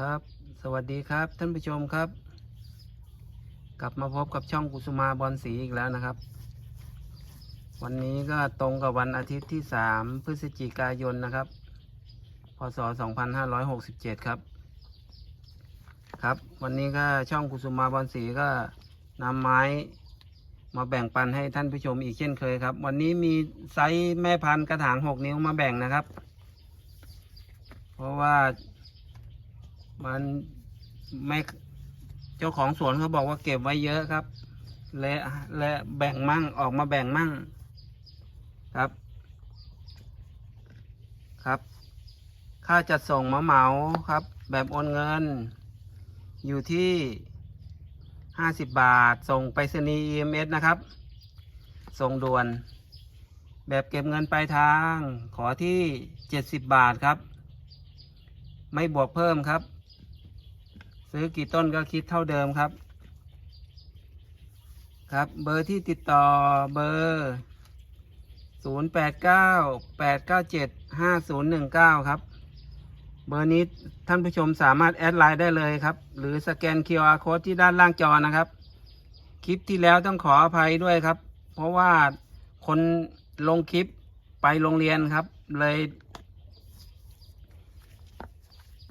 ครับ สวัสดีครับท่านผู้ชมครับ กลับมาพบกับช่องกุสุมาบอลสีอีกแล้วนะครับ วันนี้ก็ตรงกับวันอาทิตย์ที่ 3 พฤศจิกายนนะครับ พศ 2567 ครับ ครับ วันนี้ก็ช่องกุสุมาบอลสีก็นำไม้มาแบ่งปันให้ท่านผู้ชมอีกเช่นเคยครับ วันนี้มีไซส์แม่พันธุ์กระถาง 6 นิ้วมาแบ่งนะครับ เพราะว่า มันไม่เจ้าของสวนเขาบอกว่าเก็บไว้เยอะครับ และและแบ่งมั่งออกมาแบ่งมั่งครับ ครับ ค่าจัดส่งมาเหมาครับ แบบโอนเงิน อยู่ที่ห้าสิบบาท ส่งไปรษณีย์ EMS นะครับ ส่งด่วน แบบเก็บเงินปลายทาง ขอที่เจ็ดสิบบาทครับ ไม่บวกเพิ่มครับ ซื้อกี่ต้นก็คิดเท่าเดิมครับ ครับเบอร์ที่ติดต่อเบอร์ 0 8 9 8 9 7 5 0 1 9 ครับ เบอร์นี้ท่านผู้ชมสามารถแอดไลน์ได้เลยครับ หรือสแกน QR Code ที่ด้านล่างจอนะครับ คลิปที่แล้วต้องขออภัยด้วยครับ เพราะว่าคนลงคลิปไปโรงเรียนครับ เลย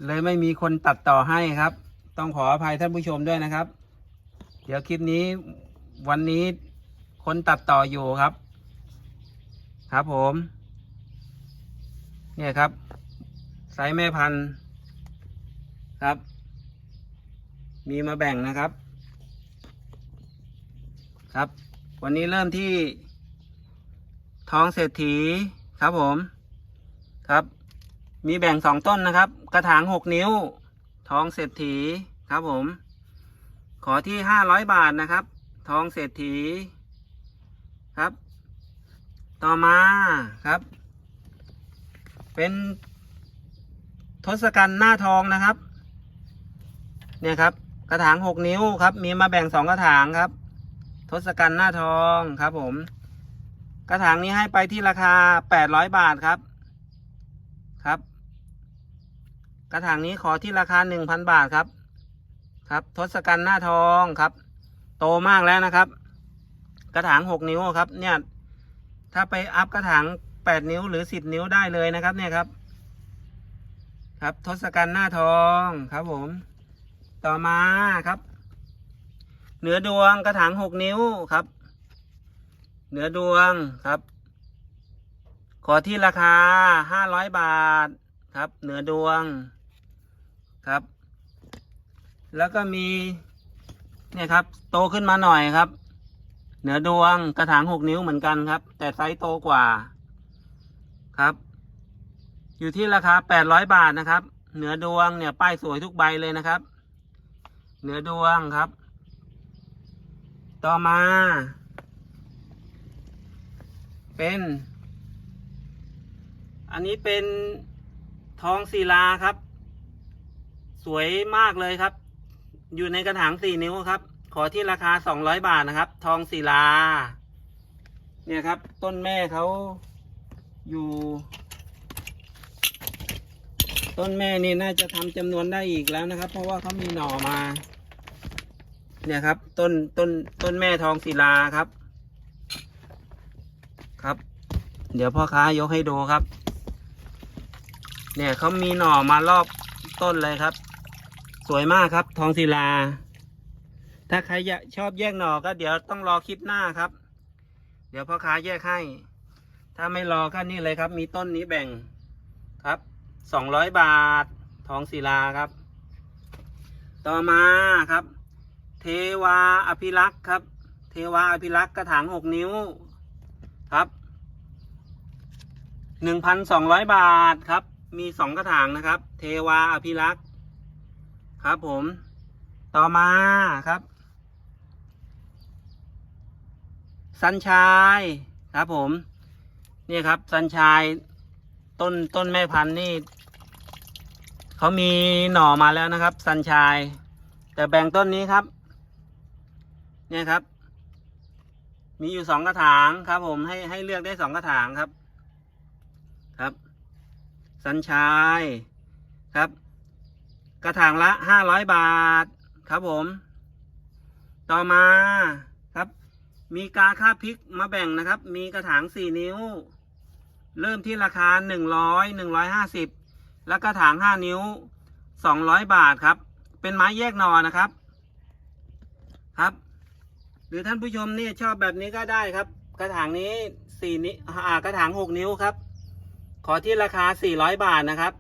เลยไม่มีคนตัดต่อให้ครับ ต้องขออภัยท่านผู้ชมด้วยนะครับ เดี๋ยวคลิปนี้วันนี้คนตัดต่ออยู่ครับ ครับผม เนี่ยครับไซส์แม่พันธุ์ครับ มีมาแบ่งนะครับ ครับ วันนี้เริ่มที่ทองเศรษฐีครับผม ครับ มีแบ่งสองต้นนะครับ กระถางหกนิ้ว ทองเศรษฐีครับผม ขอที่ห้าร้อยบาทนะครับ ทองเศรษฐีครับ ต่อมาครับ เป็นทศกัณฐ์หน้าทองนะครับ เนี่ยครับ กระถางหกนิ้วครับ มีมาแบ่งสองกระถางครับ ทศกัณฐ์หน้าทองครับผม กระถางนี้ให้ไปที่ราคาแปดร้อยบาทครับ ครับ กระถางนี้ขอที่ราคาหนึ่งพันบาทครับ ครับทศกัณฐ์หน้าทองครับ โตมากแล้วนะครับ กระถางหกนิ้วครับ เนี่ย ถ้าไปอัพกระถางแปดนิ้วหรือสิบนิ้วได้เลยนะครับ เนี่ยครับ ครับทศกัณฐ์หน้าทองครับผม ต่อมาครับ เหนือดวงกระถางหกนิ้วครับ เหนือดวงครับ ขอที่ราคาห้าร้อยบาทครับ เหนือดวง ครับ แล้วก็มีเนี่ยครับ โตขึ้นมาหน่อยครับ เหนือดวงกระถางหกนิ้วเหมือนกันครับ แต่ไซส์โตกว่าครับ อยู่ที่ราคาแปดร้อยบาทนะครับ เหนือดวงเนี่ยป้ายสวยทุกใบเลยนะครับ เหนือดวงครับ ต่อมา เป็น อันนี้เป็นทองศิลาครับ สวยมากเลยครับ อยู่ในกระถางสี่นิ้วครับ ขอที่ราคาสองร้อยบาทนะครับ ทองศิลา เนี่ยครับ ต้นแม่เขาอยู่ ต้นแม่นี่น่าจะทำจำนวนได้อีกแล้วนะครับ เพราะว่าเขามีหน่อมา เนี่ยครับ ต้นต้นต้นแม่ทองศิลาครับ ครับ เดี๋ยวพ่อค้ายกให้ดูครับ เนี่ยเขามีหน่อมารอบต้นเลยครับ สวยมากครับ ทองศิลา ถ้าใครชอบแยกหน่อก็เดี๋ยวต้องรอคลิปหน้าครับ เดี๋ยวพ่อค้าแยกให้ ถ้าไม่รอก็นี่เลยครับ มีต้นนี้แบ่งครับสองร้อยบาท ทองศิลาครับ ต่อมาครับ เทวาอภิรักษ์ครับ เทวาอภิรักษ์กระถางหกนิ้วครับหนึ่งพันสองร้อยบาทครับ มีสองกระถางนะครับ เทวาอภิรักษ์ ครับผม ต่อมาครับ สัญชายครับผม นี่ครับ สัญชายต้นต้นแม่พันธุ์นี่เขามีหน่อมาแล้วนะครับ สัญชาย แต่แบ่งต้นนี้ครับ เนี่ยครับ มีอยู่สองกระถางครับ ผมให้ให้เลือกได้สองกระถางครับ ครับ สัญชายครับ กระถางละห้าร้อยบาทครับผม ต่อมาครับ มีกาค่าพริกมาแบ่งนะครับ มีกระถางสี่นิ้ว เริ่มที่ราคาหนึ่งร้อยหนึ่งร้อยห้าสิบแล้วกระถางห้านิ้วสองร้อยบาทครับ เป็นไม้แยกนอนะครับ ครับ หรือท่านผู้ชมนี่ชอบแบบนี้ก็ได้ครับ กระถางนี้สี่นิ้วอ่ากระถางหกนิ้วครับ ขอที่ราคาสี่ร้อยบาทนะครับ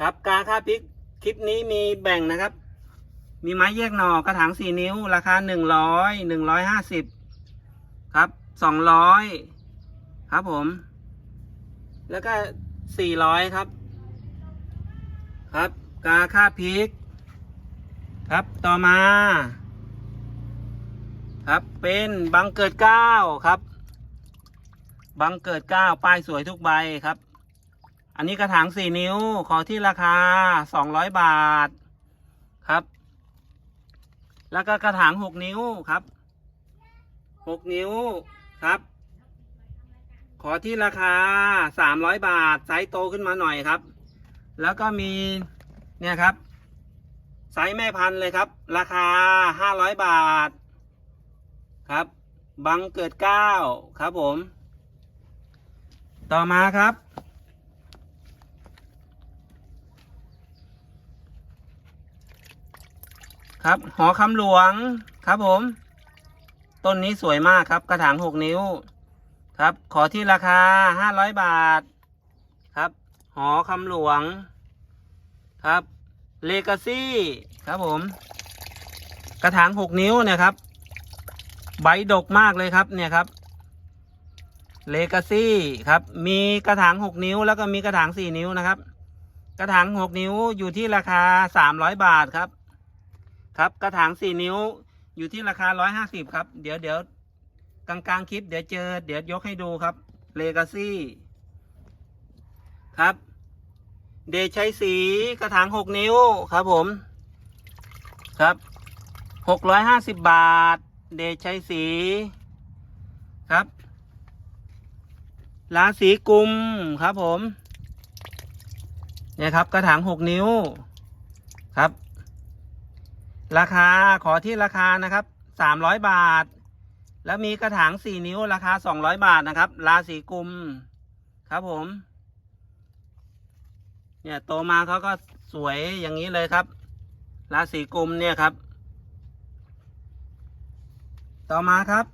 ครับกาค่าพริก คลิปนี้มีแบ่งนะครับ มีไม้แยกหน่อกระถางสี่นิ้ว ราคาหนึ่งร้อยหนึ่งร้อยห้าสิบครับสองร้อยครับผม แล้วก็สี่ร้อยครับ ครับ กาค่าพริก ครับต่อมา ครับเป็นบังเกิดเก้าครับ บังเกิดเก้าป้ายสวยทุกใบครับ อันนี้กระถางสี่นิ้วขอที่ราคาสองร้อยบาทครับ แล้วก็กระถางหกนิ้วครับหกนิ้วครับ ขอที่ราคาสามร้อยบาท ไซส์โตขึ้นมาหน่อยครับ แล้วก็มีเนี่ยครับ ไซส์แม่พันธุ์เลยครับ ราคาห้าร้อยบาทครับ บังเกิดเก้าครับผม ต่อมาครับ ครับ หอคำหลวงครับผม ต้นนี้สวยมากครับ กระถางหกนิ้ว ครับ ขอที่ราคาห้าร้อยบาท ครับ หอคำหลวง ครับเลกาซี่ครับผม กระถางหกนิ้วเนี่ยครับ ใบดกมากเลยครับเนี่ยครับเลกาซี่ครับ มีกระถางหกนิ้ว แล้วก็มีกระถางสี่นิ้วนะครับ กระถางหกนิ้วอยู่ที่ราคาสามร้อยบาทครับ ครับกระถางสี่นิ้วอยู่ที่ราคาร้อยห้าสิบครับ เดี๋ยวเดี๋ยวกลางกลางคลิปเดี๋ยวเจอ เดี๋ยวยกให้ดูครับเลกาซี่ครับ เดชัยสีกระถางหกนิ้วครับผม ครับหกร้อยห้าสิบบาท เดชชัยสีครับราศีกุมครับผมเนี่ยครับกระถางหกนิ้วครับ ราคาขอที่ราคานะครับสามร้อยบาท แล้วมีกระถางสี่นิ้วราคาสองร้อยบาทนะครับ ราศีกุมครับผม เนี่ยโตมาเขาก็สวยอย่างนี้เลยครับ ราศีกุมเนี่ยครับ ต่อมาครับ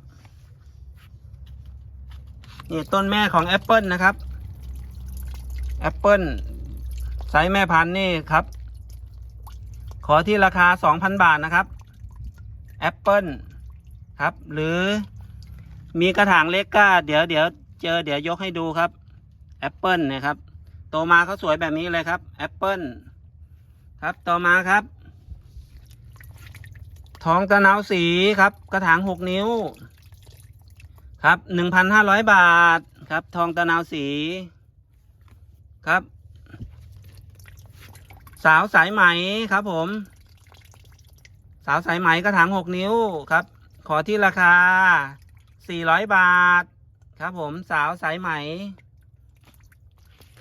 นี่ต้นแม่ของแอปเปิลนะครับแอปเปิลไซส์แม่พันธุ์นี่ครับ ขอที่ราคา 2,000 บาทนะครับแอปเปิลครับ หรือมีกระถางเล็กก็เดี๋ยวเดี๋ยวเจอเดี๋ยวยกให้ดูครับแอปเปิลนะครับ โตมาเขาสวยแบบนี้เลยครับแอปเปิลครับต่อมาครับทองตะนาวสีครับ กระถางหกนิ้ว ครับหนึ่งพันห้าร้อยบาทครับ ทองตะนาวสี ครับ สาวสายไหมครับผม สาวสายไหมกระถางหกนิ้วครับ ขอที่ราคาสี่ร้อยบาท ครับผมสาวสายไหม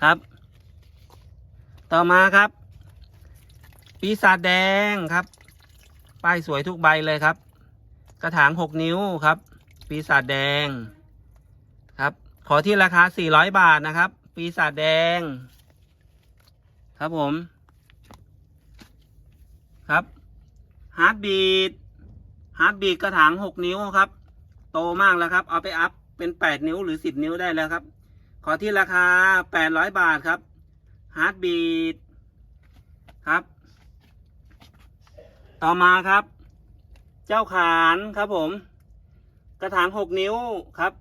ครับ ต่อมาครับ ปีศาจแดงครับ ป้ายสวยทุกใบเลยครับ กระถางหกนิ้วครับ ปีศาจแดง ครับ ขอที่ราคาสี่ร้อยบาทนะครับ ปีศาจแดง ครับผม ครับฮาร์ดบีดฮาร์ดบีดกระถางหกนิ้วครับ โตมากแล้วครับ เอาไปอัพเป็นแปดนิ้วหรือสิบนิ้วได้แล้วครับ ขอที่ราคาแปดร้อยบาทครับฮาร์ดบีดครับ ต่อมาครับ เจ้าขานครับผม กระถางหกนิ้วครับ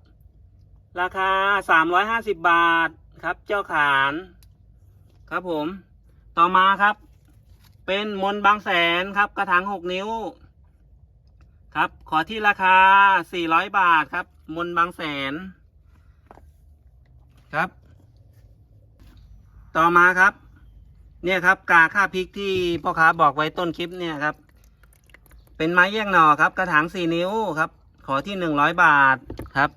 ราคาสามร้อยห้าสิบบาทครับ เจ้าขาน ครับผม ต่อมาครับ เป็นมนบางแสนครับ กระถางหกนิ้ว ครับ ขอที่ราคาสี่ร้อยบาทครับ มนบางแสน ครับ ต่อมาครับ เนี่ยครับ กาค่าพริกที่พ่อค้าบอกไว้ต้นคลิปเนี่ยครับ เป็นไม้แยกหน่อครับ กระถางสี่นิ้วครับ ขอที่หนึ่งร้อยบาทครับ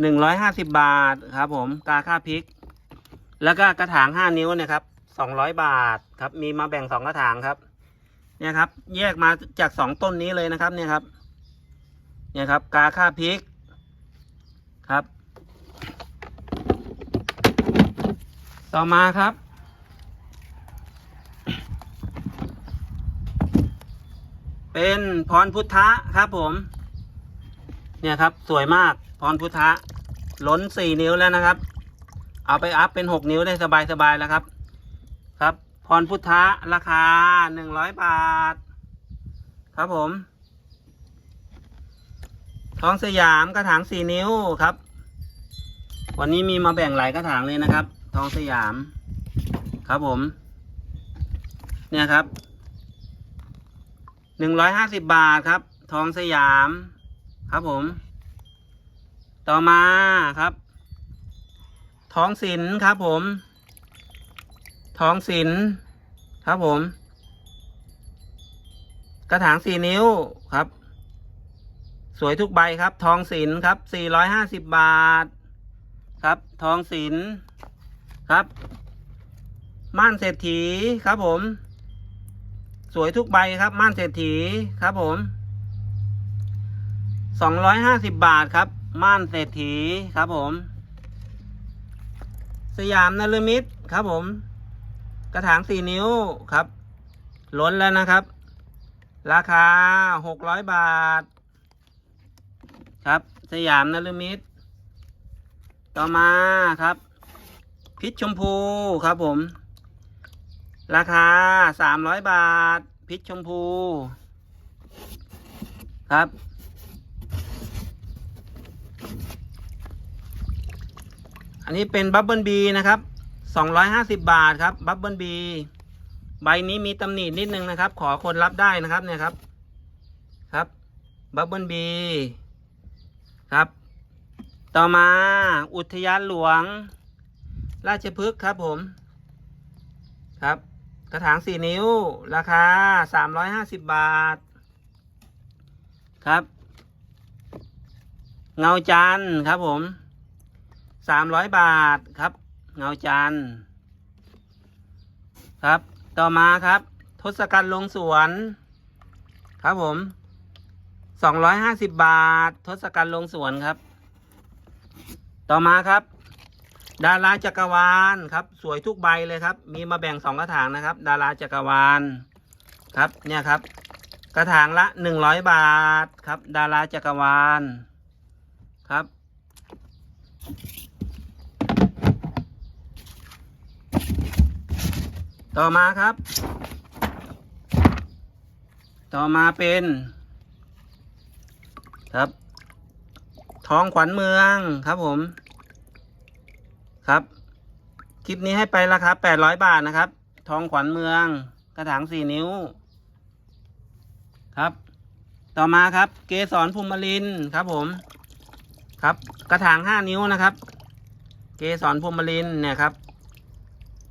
หนึ่งร้อยห้าสิบบาทครับ ผม กาค่าพริก แล้วก็กระถางห้านิ้วนะครับ สองร้อยบาทครับ มีมาแบ่งสองกระถางครับ เนี่ยครับ แยกมาจากสองต้นนี้เลยนะครับ เนี่ยครับ เนี่ยครับ กาค่าพริกครับ ต่อมาครับ เป็นพรพุทธะครับผม เนี่ยครับสวยมากพรพุทธะล้นสี่นิ้วแล้วนะครับ เอาไปอัพเป็นหกนิ้วได้สบายสบายๆแล้วครับ รพรพุทธะราคาหนึ่งร้อยบาท ครับผม ทองสยามกระถางสี่นิ้วครับ วันนี้มีมาแบ่งหลายกระถางเลยนะครับ ทองสยาม ครับผม เนี่ยครับหนึ่งร้อยห้าสิบบาทครับ ทองสยาม ครับผม ต่อมาครับทองศิลป์ครับผม ทองศิลครับผม กระถางสี่นิ้วครับ สวยทุกใบครับ ทองศิลครับสี่ร้อยห้าสิบบาท ครับ ทองศิลครับ ม่านเศรษฐีครับผม สวยทุกใบครับ ม่านเศรษฐีครับผมสองร้อยห้าสิบบาทครับ ม่านเศรษฐีครับผม สยามนลมิตรครับผม กระถางสี่นิ้วครับ ล้นแล้วนะครับ ราคาหกร้อยบาท ครับ สยามนลมิตร ต่อมาครับ พิชชมพูครับผม ราคาสามร้อยบาท พิชชมพู ครับอันนี้เป็นบับเบิลบีนะครับ สองร้อยห้าสิบบาทครับบับเบิลบีใบนี้มีตำหนินิดนึงนะครับ ขอคนรับได้นะครับเนี่ยครับ ครับบับเบิลบีครับ ต่อมาอุทยานหลวง ราชพฤกษ์ครับผม ครับ กระถางสี่นิ้ว ราคาสามร้อยห้าสิบบาท ครับ เงาจันครับผมสามร้อยบาทครับ เงาจันทร์ครับ ต่อมาครับ ทศกัณฐ์ลงสวน ครับผมสองร้อยห้าสิบบาท ทศกัณฐ์ลงสวนครับ ต่อมาครับ ดาราจักรวาลครับ สวยทุกใบเลยครับ มีมาแบ่งสองกระถางนะครับ ดาราจักรวาลครับ เนี่ยครับ กระถางละหนึ่งร้อยบาทครับ ดาราจักรวาลครับ ต่อมาครับ ต่อมาเป็น ครับ ทองขวัญเมืองครับผม ครับ คลิปนี้ให้ไปราคาแปดร้อยบาทนะครับ ทองขวัญเมือง กระถางสี่นิ้ว ครับ ต่อมาครับ เกสรภูมิลินครับผม ครับ กระถางห้านิ้วนะครับ เกสรภูมิลินเนี่ยครับ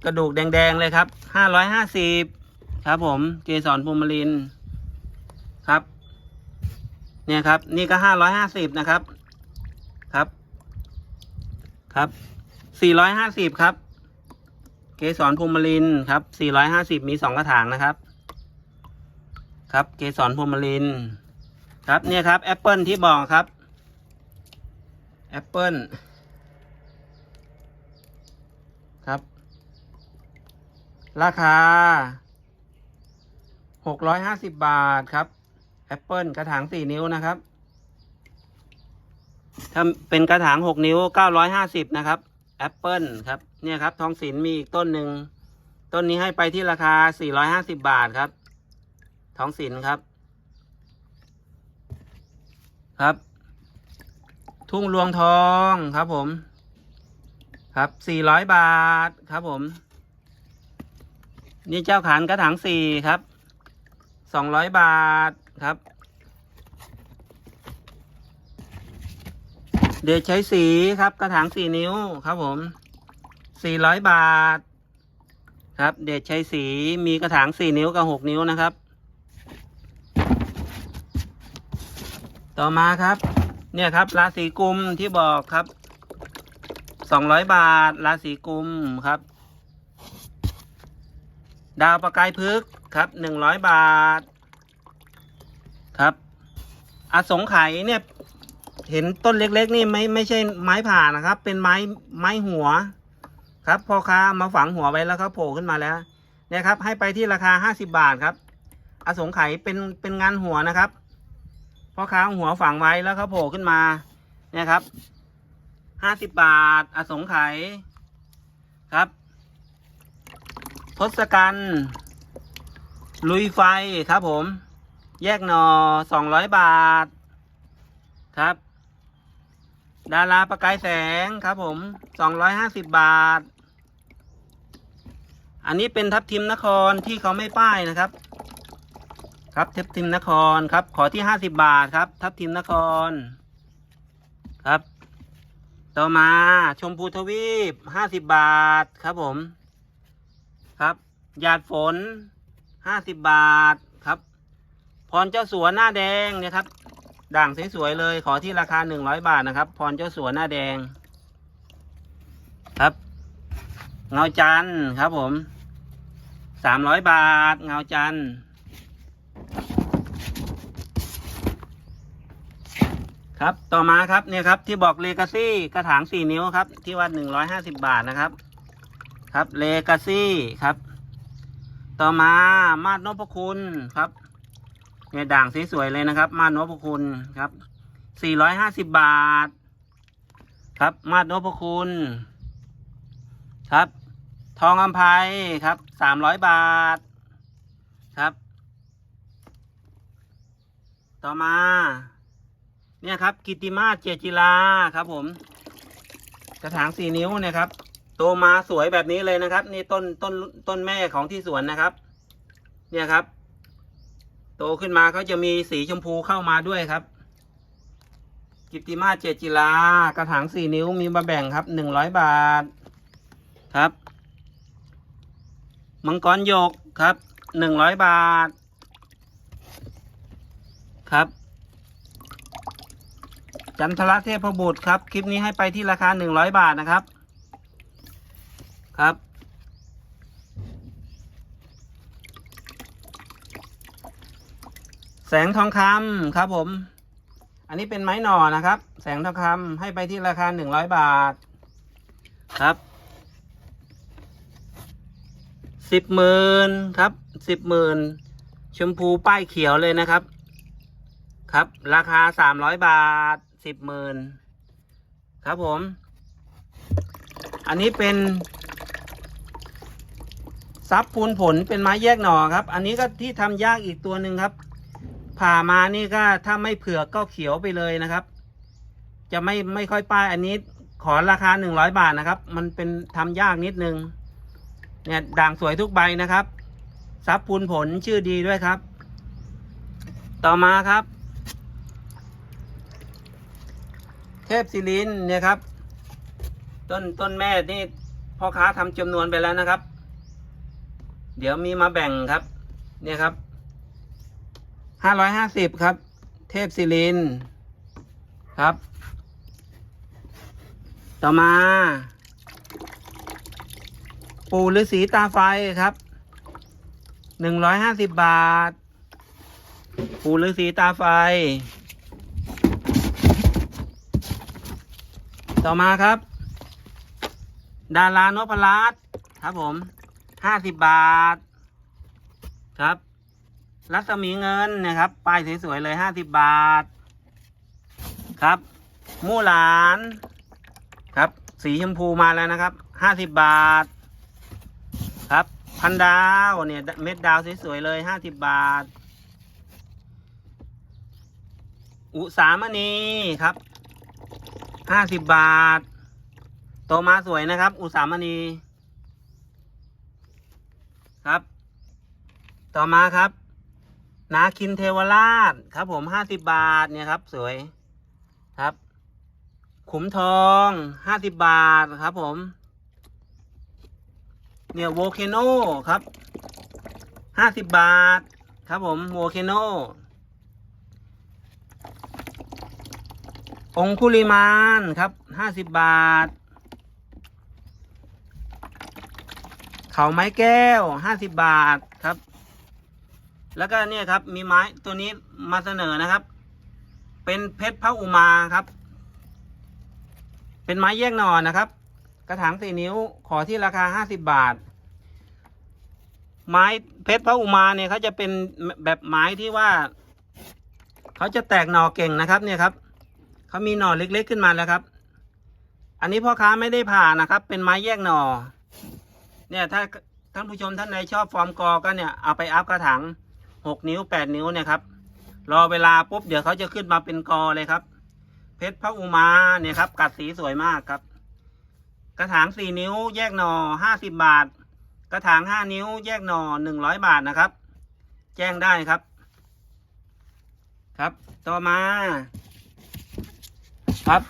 กระดูกแดง ๆ เลยครับ ห้าร้อยห้าสิบครับผมเกสรภูมิลินครับ เนี่ยครับ นี่ก็ห้าร้อยห้าสิบนะครับ ครับ ครับสี่ร้อยห้าสิบครับ เกสรภูมิลินครับสี่ร้อยห้าสิบมีสองกระถางนะครับ ครับ เกสรภูมิลินครับ เนี่ยครับแอปเปิลที่บอกครับแอปเปิลครับ ราคาหกร้อยห้าสิบบาทครับแอปเปิลกระถางสี่นิ้วนะครับ ถ้าเป็นกระถางหกนิ้วเก้าร้อยห้าสิบนะครับแอปเปิลครับ เนี่ยครับ ทองศิลมีอีกต้นหนึ่ง ต้นนี้ให้ไปที่ราคาสี่ร้อยห้าสิบบาทครับ ทองศิลครับ ครับ ทุ่งรวงทองครับผม ครับสี่ร้อยบาทครับผม นี่เจ้าขานกระถางสี่ครับ สองร้อยบาทครับ เดชใช้สีครับกระถางสี่นิ้วครับผมสี่ร้อยบาท ครับ เดชใช้สีมีกระถางสี่นิ้วกับหกนิ้วนะครับ ต่อมาครับ เนี่ยครับราศีกุมที่บอกครับสองร้อยบาทราศีกุมครับ ดาวประกายพึกษ์ครับหนึ่งร้อยบาท ครับอสงไขยเนี่ย เห็นต้นเล็ก ๆ นี่ไม่ไม่ใช่ไม้ผ่านะครับ เป็นไม้ไม้หัว ครับพ่อค้ามาฝังหัวไว้แล้วครับโผล่ขึ้นมาแล้วเนี่ยครับ ให้ไปที่ราคาห้าสิบาทครับ อสงไขยเป็นเป็นงานหัวนะครับพ่อค้าหัวฝังไว้แล้วเขาโผล่ขึ้นมา เนี่ยครับห้าสิบบาท อสงไขยครับ ทศกัณฐ์ลุยไฟครับผม แยกหนอสองร้อยบาท ครับ ดาราประกายแสงครับผมสองร้อยห้าสิบบาท อันนี้เป็นทับทิมนครที่เขาไม่ป้ายนะครับ ครับทับทิมนครครับ ขอที่ห้าสิบบาทครับ ทับทิมนคร ครับ ต่อมาชมพูทวีปห้าสิบบาทครับผม หยาดฝนห้าสิบบาทครับ พรเจ้าสัวหน้าแดงเนี่ยครับ ด่างสวยๆเลย ขอที่ราคาหนึ่งร้อยบาทนะครับ พรเจ้าสัวหน้าแดง ครับ เงาจันครับผมสามร้อยบาท เงาจันครับ ต่อมาครับเนี่ยครับที่บอกเลกาซี่กระถางสี่นิ้วครับ ที่วัดหนึ่งร้อยห้าสิบบาทนะครับ ครับเลกาซี่ครับ ต่อมามาดนพคุณครับเนี่ยด่างสวยๆเลยนะครับ มาดนพคุณครับสี่ร้อยห้าสิบบาท ครับ มาดนพคุณ ครับ ทองอัมภัยครับสามร้อยบาท ครับ ต่อมา เนี่ยครับ กิติมาศเจจิลาครับผม กระถางสี่นิ้วเนะครับ ตมาสวยแบบนี้เลยนะครับ นี่ต้นต้นต้นแม่ของที่สวนนะครับ เนี่ยครับ โตขึ้นมาเขาจะมีสีชมพูเข้ามาด้วยครับ กิตติมาเจจิลากระถางสี่นิ้วมีมาแบ่งครับหนึ่งร้อยบาทครับมังกรหยกครับหนึ่งร้อยบาท ครับ จันทรเทพบุตรครับ คลิปนี้ให้ไปที่ราคาหนึ่งร้อยบาทนะครับ ครับแสงทองคำครับผม อันนี้เป็นไม้หน่อนะครับ แสงทองคำให้ไปที่ราคาหนึ่งร้อยบาท ครับสิบหมื่นครับสิบหมื่นชมพูป้ายเขียวเลยนะครับ ครับ ราคาสามร้อยบาทสิบหมื่นครับผม อันนี้เป็น ซับพูนผลเป็นไม้แยกหน่อครับ อันนี้ก็ที่ทำยากอีกตัวหนึ่งครับ ผ่ามานี่ก็ถ้าไม่เผือกก็เขียวไปเลยนะครับ จะไม่ไม่ค่อยป้ายอันนี้ขอราคาหนึ่งร้อยบาทนะครับ มันเป็นทำยากนิดนึง เนี่ยด่างสวยทุกใบนะครับซับพูนผลชื่อดีด้วยครับ ต่อมาครับ เทพศิลินเนี่ยครับ ต้นต้นแม่นี่พ่อค้าทำจำนวนไปแล้วนะครับ เดี๋ยวมีมาแบ่งครับ เนี่ยครับห้าร้อยห้าสิบครับ เทพศิลินครับ ต่อมา ปู่ฤาษีตาไฟครับหนึ่งร้อยห้าสิบบาท ปู่ฤาษีตาไฟ ต่อมาครับ ดารานพรัตครับผม ห้าสิบบาท ครับ รัศมีเงินนะครับป้ายสวยๆเลยห้าสิบบาท ครับ มู่หลาน ครับ สีชมพูมาแล้วนะครับห้าสิบบาท ครับ พันดาวเนี่ยเม็ดดาวสวยๆเลยห้าสิบบาท อุสามณีครับห้าสิบบาท โตมาสวยนะครับ อุสามณี ครับ ต่อมาครับ นาคินเทวราชครับ ผมห้าสิบบาทเนี่ยครับ สวยครับ ขุมทองห้าสิบบาทครับ ผม เนี่ยโวเคโนครับห้าสิบบาท ครับ ผมโวเคโนองคุลิมานครับห้าสิบบาท เขาไม้แก้วห้าสิบบาทครับ แล้วก็เนี่ยครับ มีไม้ตัวนี้มาเสนอนะครับ เป็นเพชรพระอุมาครับ เป็นไม้แยกหน่อนะครับ กระถางสี่นิ้วขอที่ราคาห้าสิบบาท ไม้เพชรพระอุมาเนี่ยเขาจะเป็นแบบไม้ที่ว่าเขาจะแตกหน่อเก่งนะครับ เนี่ยครับเขามีหน่อเล็กๆขึ้นมาแล้วครับ อันนี้พ่อค้าไม่ได้ผ่านะครับ เป็นไม้แยกหน่อ เนี่ยถ้าท่านผู้ชมท่านใดชอบฟอร์มกอก็เนี่ยเอาไปอัพกระถางหกนิ้วแปดนิ้วเนี่ยครับรอเวลาปุ๊บเดี๋ยวเขาจะขึ้นมาเป็นกอเลยครับ เพชรพระอุมาเนี่ยครับกัดสีสวยมากครับ กระถางสี่นิ้วแยกหน่อห้าสิบบาท กระถางห้านิ้วแยกหน่อหนึ่งร้อยบาทนะครับ แจ้งได้ครับ ครับ ต่อมา ครับ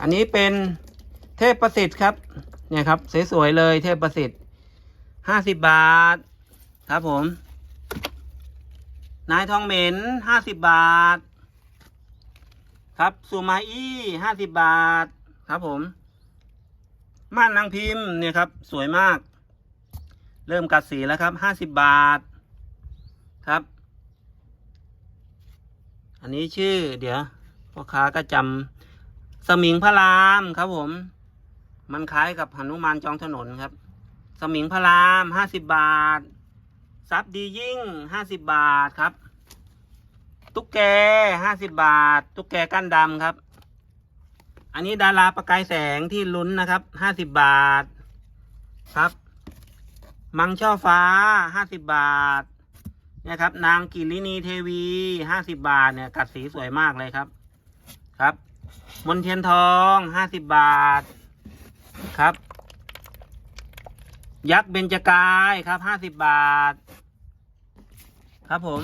อันนี้เป็นเทพประสิทธิ์ครับ เนี่ยครับสวยๆเลยเทพประสิทธิ์ห้าสิบบาท ครับผม นายทองเหม็นห้าสิบบาท ครับสุมาอี้ห้าสิบบาท ครับผม ม่านนางพิมพ์เนี่ยครับ สวยมาก เริ่มกัดสีแล้วครับห้าสิบบาท ครับ อันนี้ชื่อเดี๋ยวพ่อค้าก็จำ สมิงพระรามครับผม มันคล้ายกับหนุมานจองถนนครับ สมิงพระรามห้าสิบบาท ซับดียิ่งห้าสิบบาทครับ ตุ๊กแกห้าสิบบาท ตุ๊กแกก้านดำครับ อันนี้ดาราประกายแสงที่ลุ้นนะครับห้าสิบบาทครับ มังช่อฟ้าห้าสิบบาทเนี่ยครับ นางกิรินีเทวีห้าสิบบาทเนี่ยกัดสีสวยมากเลยครับ ครับ มนเทียนทองห้าสิบบาทครับ ยักษ์เบญจกายครับห้าสิบบาท ครับผม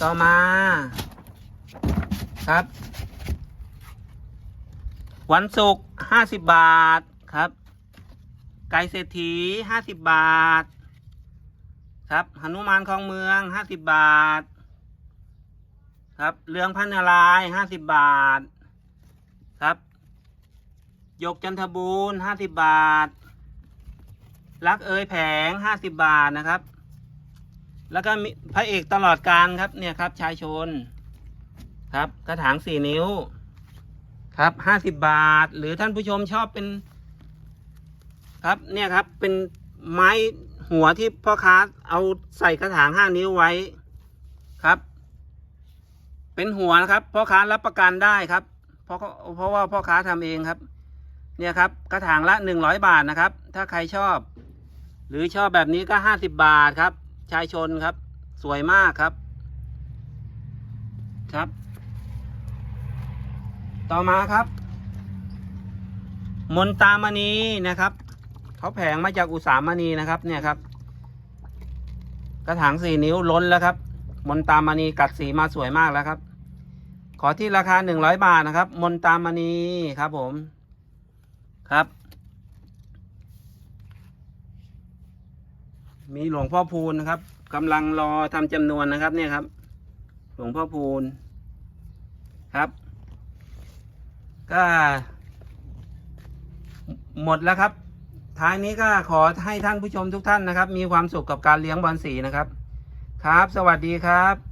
ต่อมาครับ วันศุกร์ห้าสิบบาทครับ ไก่เศรษฐีห้าสิบบาท ครับหนุมานคลองเมืองห้าสิบบาท ครับเรืองพันนารายห้าสิบบาท ครับ ยกจันทบูรณ์ห้าสิบบาท รักเอยแผงห้าสิบบาทนะครับ แล้วก็มีพระเอกตลอดการครับเนี่ยครับ ชายชน ครับกระถางสี่นิ้ว ครับห้าสิบบาท หรือท่านผู้ชมชอบเป็น ครับเนี่ยครับเป็นไม้หัวที่พ่อค้าเอาใส่กระถางห้านิ้วไว้ครับ เป็นหัวนะครับพ่อค้ารับประกันได้ครับ เพราะเพราะว่าพ่อค้าทำเองครับ เนี่ยครับกระถางละหนึ่งร้อยบาทนะครับ ถ้าใครชอบ หรือชอบแบบนี้ก็ห้าสิบบาทครับ ชายชนครับ สวยมากครับ ครับ ต่อมาครับ มนตามณีนะครับเขาแผงมาจากอุสามณีนะครับเนี่ยครับ กระถางสี่นิ้วล้นแล้วครับ มนตามณีกัดสีมาสวยมากแล้วครับ ขอที่ราคาหนึ่งร้อยบาทนะครับ มนตามณีครับผม ครับ มีหลวงพ่อพูนนะครับกำลังรอทำจำนวนนะครับ เนี่ยครับ หลวงพ่อพูนครับ ก็ หมดแล้วครับท้ายนี้ก็ขอให้ท่านผู้ชมทุกท่านนะครับ มีความสุขกับการเลี้ยงบอลสีนะครับ ครับ สวัสดีครับ